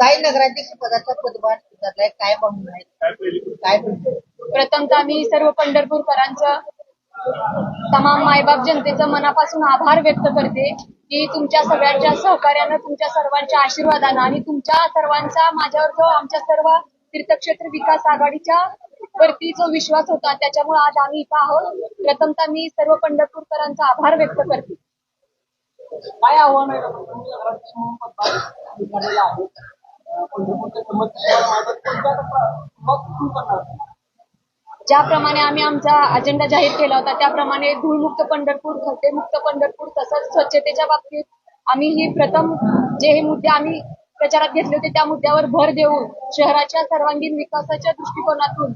काही नगराध्यक्ष पदाचा पदभार स्वीकारलाय काय आहेत? काय प्रथमतः मी सर्व पंढरपूरकरांचं तमाम मायबाप जनतेचं मनापासून आभार व्यक्त करते की तुमच्या सगळ्यांच्या सहकार्यानं तुमच्या सर्वांच्या आशीर्वादानं आणि तुमच्या सर्वांचा माझ्यावर जो आमच्या सर्व तीर्थक्षेत्र विकास आघाडीच्या वरती जो विश्वास होता त्याच्यामुळे आज आम्ही इथं आहोत. प्रथमतः मी सर्व पंढरपूरकरांचा आभार व्यक्त करते. काय आव्हान आहे? ज्याप्रमाणे आम्ही आमचा अजेंडा जाहीर केला होता त्याप्रमाणे धूळमुक्त पंढरपूर खड्डेमुक्त पंढरपूर तसंच स्वच्छतेच्या बाबतीत आम्ही ही प्रथम जे हे मुद्दे आम्ही प्रचारात घेतले होते त्या मुद्द्यावर भर देऊन शहराच्या सर्वांगीण विकासाच्या दृष्टिकोनातून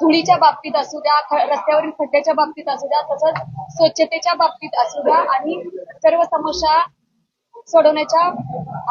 धुळीच्या बाबतीत असू द्या रस्त्यावरील खड्ड्याच्या बाबतीत असू द्या तसंच स्वच्छतेच्या बाबतीत असू द्या आणि सर्व समस्या सोडवण्याच्या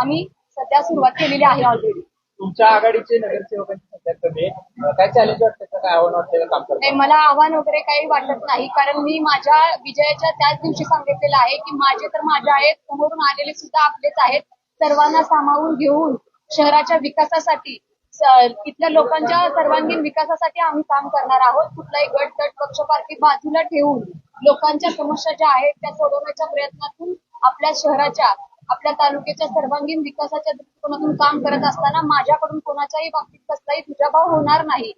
आम्ही सध्या सुरुवात केलेली आहे ऑलरेडी तुमच्या आघाडीचे नगरसेवकांची संख्या कमी आहे. अं, काय चॅलेंज वाटतं? का? काय आव्हान वाटतं काम नाही करताना मला आव्हान वगैरे काही वाटत नाही कारण मी माझ्या विजयाच्या त्याच दिवशी सांगितलेलं आहे की माझे तर माझे आहेत समोरून आलेले सुद्धा आपलेच आहेत. सर्वांना सामावून घेऊन शहराच्या विकासासाठी स- इथल्या लोकांच्या सर्वांगीण विकासासाठी आम्ही काम करणार आहोत. कुठलाही गट तट पक्षपाती बाजूला ठेवून लोकांच्या समस्या ज्या आहेत त्या सोडवण्याच्या प्रयत्नातून आपल्या शहराच्या आपल्या तालुक्याच्या सर्वांगीण विकासाच्या दृष्टिकोनातून काम करत असताना माझ्याकडून कोणाच्याही बाबतीत कसलाही दुजाभाव होणार नाही.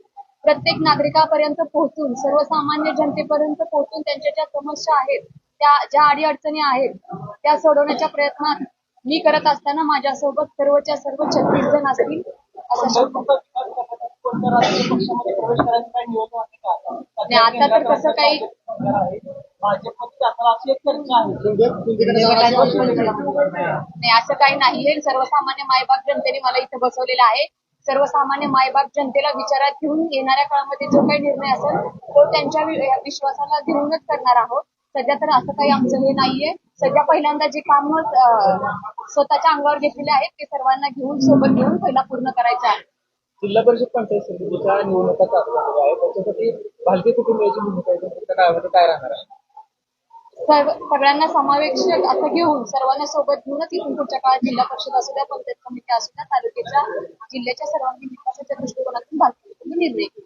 प्रत्येक नागरिकापर्यंत पोहोचून सर्वसामान्य जनतेपर्यंत पोहोचून त्यांच्या ज्या समस्या आहेत त्या ज्या अडीअडचणी आहेत त्या सोडवण्याच्या प्रयत्नात मी करत असताना माझ्यासोबत सर्वच्या सर्व छत्तीस जण असतील असं आता तर तसं काही- भाजपमध्ये जाताना अशी एक चर्चा आहे. नाही असं काही नाहीये सर्वसामान्य मायबाप जनतेने मला इथं बसवलेलं आहे. सर्वसामान्य मायबाप जनतेला विचारात घेऊन येणाऱ्या काळामध्ये जो काही निर्णय असेल तो त्यांच्या विश्वासाला घेऊनच करणार आहोत. सध्या तर असं काही आमचं हे नाहीये. सध्या पहिल्यांदा जे काम स्वतःच्या अंगावर घेतलेले आहेत ते सर्वांना घेऊन सोबत घेऊन पहिला पूर्ण करायचं आहे. जिल्हा परिषद पंचायत समितीच्या निवडणुका चालू झालेल्या आहेत. त्याच्यासाठी भालकी कुटुंबियाची भूमिका काय राहणार आहे? सगळ्यांना समावेशक असं घेऊन सर्वांना सोबत घेऊन इथून पुढच्या काळात जिल्हा परिषद असू द्या पंचायत समिती असू द्या तालुक्याच्या जिल्ह्याच्या सर्वांगीण विकासाच्या दृष्टिकोनातून भारतीय निर्णय घेऊ